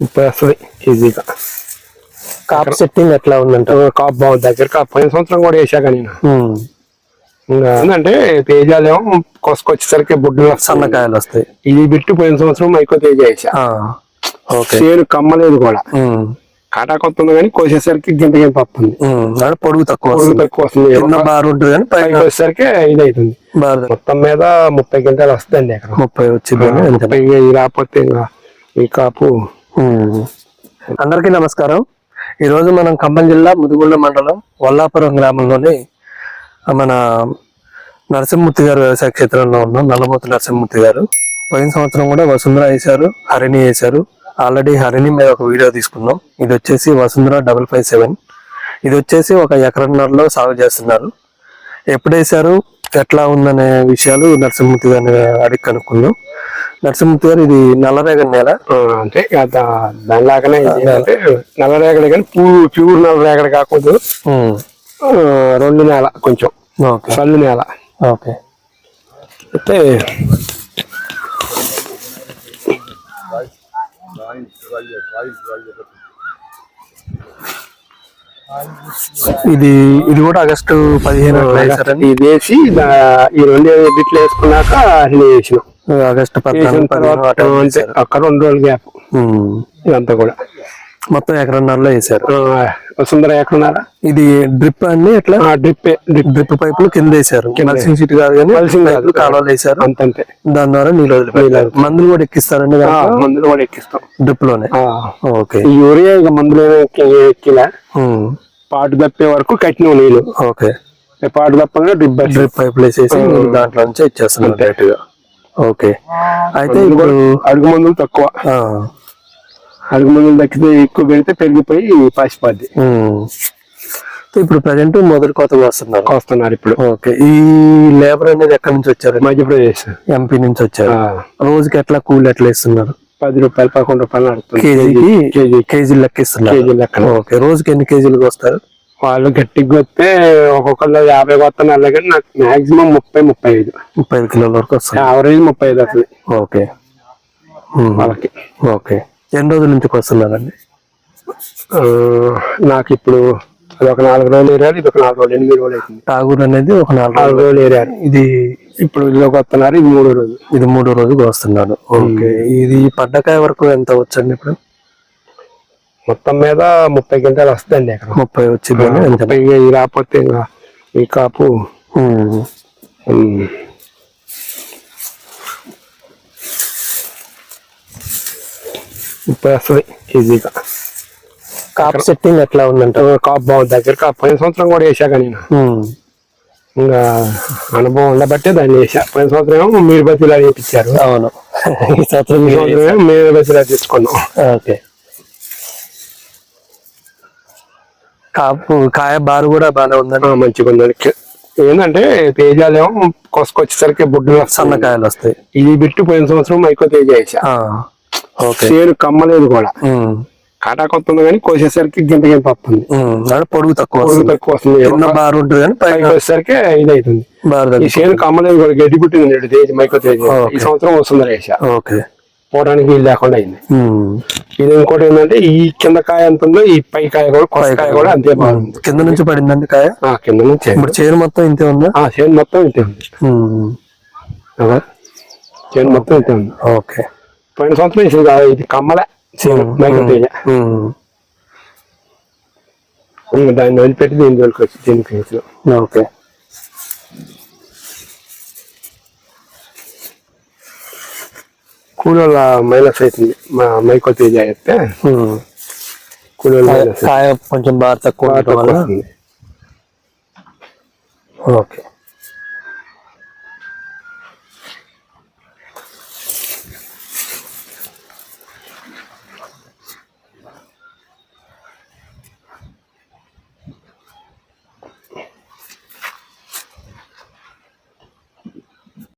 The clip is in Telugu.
ముప్పై వస్తుంది ఈజీగా కాప్ సెట్టింగ్ ఎట్లా ఉందంట కాపు బాగుంది దగ్గర కాపు పోయిన సంవత్సరం కూడా వేసాక నేను ఏంటంటే తేజాలేమో కొసుకొచ్చేసరికి బుడ్డు సన్నకాయలు వస్తాయి ఇది బిట్టు పోయిన సంవత్సరం మైకో తేజ వేసా చేను కమ్మలేదు కూడా కాటా కొత్తుంది కానీ కోసేసరికి గింత గింత వస్తుంది పొడుగు తక్కువ పొడుగు వస్తుంది తక్కువ వస్తుంది బార్ ఉంటుంది కానీ పైకి వచ్చేసరికి ఇది అవుతుంది మొత్తం మీద ముప్పై గింటలు వస్తాయండి అక్కడ ముప్పై వచ్చింది ముప్పై రాకపోతే ఇంకా ఈ కాపు. అందరికీ నమస్కారం. ఈరోజు మనం ఖమ్మం జిల్లా ముదిగొండ మండలం వల్లాపురం గ్రామంలోని మన నరసింహమూర్తి గారు వ్యవసాయ క్షేత్రంలో ఉన్నాం. నల్లమూర్తి నరసింహమూర్తి గారు. పోయిన సంవత్సరం కూడా వసుంధర వేశారు హరిణి వేశారు. ఆల్రెడీ హరిణి మీద ఒక వీడియో తీసుకున్నాం. ఇది వచ్చేసి వసుంధర డబల్ ఫైవ్ సెవెన్. ఇది వచ్చేసి ఒక ఎకరన్నరలో సాగు చేస్తున్నారు. ఎప్పుడు వేశారు ఎట్లా ఉందనే విషయాలు నరసింహమూర్తి గారిని అడిగి కనుక్కుందాం. నరసింహమూర్తి గారు ఇది నల్లరేగడి నేల. అంటే దానిలాగానే ఇది అంటే నల్ల రేగడి కానీ ప్యూర్ ప్యూర్ నల్ల రేగడి కాకూడదు రెండు నేల కొంచెం. చల్లు నేల. ఓకే. అయితే ఇది ఇది కూడా ఆగస్టు పదిహేను ఇది వేసి ఈ రెండు బిట్లు వేసుకున్నాక అది వేసినాం. ఆగస్టు. అక్కడ రెండు రోజులు గ్యాప్. ఇదంతా కూడా. మొత్తం ఎకరన్నరలో వేశారు. ఆ, సుందర ఎక్కడున్నారా ఇది డ్రిప్ అన్ని ఎట్లా? డ్రిప్. డ్రిప్ పైపులు కింద వేశారు. మల్సింగ్ సీట్ కాదు కానీ. పైపులు కాలువలు వేశారు. అంతంతే. దాని ద్వారా నీళ్ళు మందులు కూడా ఎక్కిస్తారండి మందులు కూడా ఎక్కిస్తాం. డ్రిప్లోనే ఓకే. యూరియా ఇక మందులు ఎక్కిలా. పాటు తప్పే వరకు కట్టినాం నీళ్ళు. ఓకే. పాటు తప్పగా డ్రిప్ డ్రిప్ పైపులు వేసేసి దాంట్లో నుంచి ఇచ్చేస్తున్నారు డైరెక్ట్గా ఓకే. అయితే ఇప్పుడు అడుగు మందులు తక్కువ. అడుగు మందులు తగ్గితే ఎక్కువ పెడితే పెరిగిపోయి పాసిపోద్ది. ఇప్పుడు ప్రజెంట్ మొదటి కోతకు వస్తున్నారు వస్తున్నారు ఇప్పుడు. ఓకే. ఈ లేబర్ అనేది ఎక్కడి నుంచి వచ్చారు? మధ్యప్రదేశ్. ఎంపీ నుంచి వచ్చారు. రోజుకి ఎట్లా కూలి ఎట్లా ఇస్తున్నారు పది రూపాయలు పదకొండు రూపాయలు కేజీకి కేజీ. లెక్క ఇస్తున్నారు కేజీ లెక్కన. ఓకే. రోజుకి ఎన్ని కేజీలకు వస్తారు వాళ్ళు గట్టిగా వస్తే ఒక్కొక్కళ్ళు యాభై వస్తున్నారు కానీ నాకు మాక్సిమం ముప్పై ముప్పై ఐదు. ముప్పై ఐదు కిలోల వరకు వస్తారు యావరేజ్ ముప్పై ఐదు వస్తుంది. ఓకే. వాళ్ళకి. ఓకే. ఎన్ని రోజుల నుంచి వస్తున్నారండి? నాకు ఇప్పుడు అది ఒక నాలుగు రోజులు ఏరారు ఇది ఒక నాలుగు రోజులు ఎనిమిది రోజులు అవుతుంది. తాగూరు అనేది ఒక నాలుగు నాలుగు రోజులు. ఏరారు ఇది ఇప్పుడు ఇదిలోకి వస్తున్నారు ఇది మూడో రోజు. ఇది మూడో రోజుకి వస్తున్నాడు ఓకే. ఇది పడ్డకాయ వరకు ఎంత వచ్చండి ఇప్పుడు? మొత్తం మీద ముప్పై గంటలు వస్తుందండి అక్కడ ముప్పై వచ్చింది ముప్పై రాకపోతే ఇంకా ఈ కాపు ముప్పై వస్తుంది ఈజీగా. కాప్ సెట్టింగ్ ఎట్లా ఉందంట? కాపు బాగుంది. దగ్గర కాపు పోయిన సంవత్సరం కూడా వేసాక నేను. ఉమ్. ఇంకా అనుభవం ఉండబట్టే దాన్ని వేసా. పోయిన సంవత్సరం ఏమో మీరు బతిలా చేయించారు అవును. ఈ సంవత్సరం మీరు బతిలా తెచ్చుకున్నాం. ఓకే. కాపు కాయ బారు కూడా బాగానే ఉందండి. మంచిగా ఉంది కి- ఏంటంటే తేజాలేమో కొసుకొచ్చేసరికి బుడ్డు వస్తుంది. సన్నకాయలు వస్తాయి. ఇది బిట్టు పోయిన సంవత్సరం మైకో తేజ వేసా ఆ, ఓకే. చేను కమ్మలేదు కూడా. కాటా కొత్తుంది కానీ కోసేసరికి గింత గింత వస్తుంది. పొడుగు తక్కువ పొడుగు తక్కువ వస్తుంది. బారు ఉంటుంది కానీ పైకి వచ్చేసరికి ఇది అవుతుంది బారు ఈ చేను కమ్మలేదు కూడా గడ్డి పుట్టింది మైకో తేజ. ఈ సంవత్సరం వస్తుంది వేసా ఓకే. పోవడానికి వీలు లేకుండా అయింది. ఇది ఇంకోటి ఏంటంటే ఈ కింద కాయ ఎంత ఉందో ఈ పై కాయ కూడా కొస కాయ కూడా అంతే బాగుంది. కింద నుంచి పడిందండి కాయ? ఆ కింద నుంచి. ఇప్పుడు చేను మొత్తం ఇంతే ఉందా? ఆ చేను మొత్తం ఇంతే ఉంది. చేను మొత్తం ఇంతే ఉంది. ఓకే. పోయిన సంవత్సరం కాదు, ఇది కమ్మలే చేను దాన్ని వదిలిపెట్టి దీని జోలికి వచ్చి దీనికి ఓకే. కూలీల మైనస్ అవుతుంది మా మైకో తేజ అయితే. కాయ- మైనస్ కొంచెం బాగా తక్కువ ఓకే.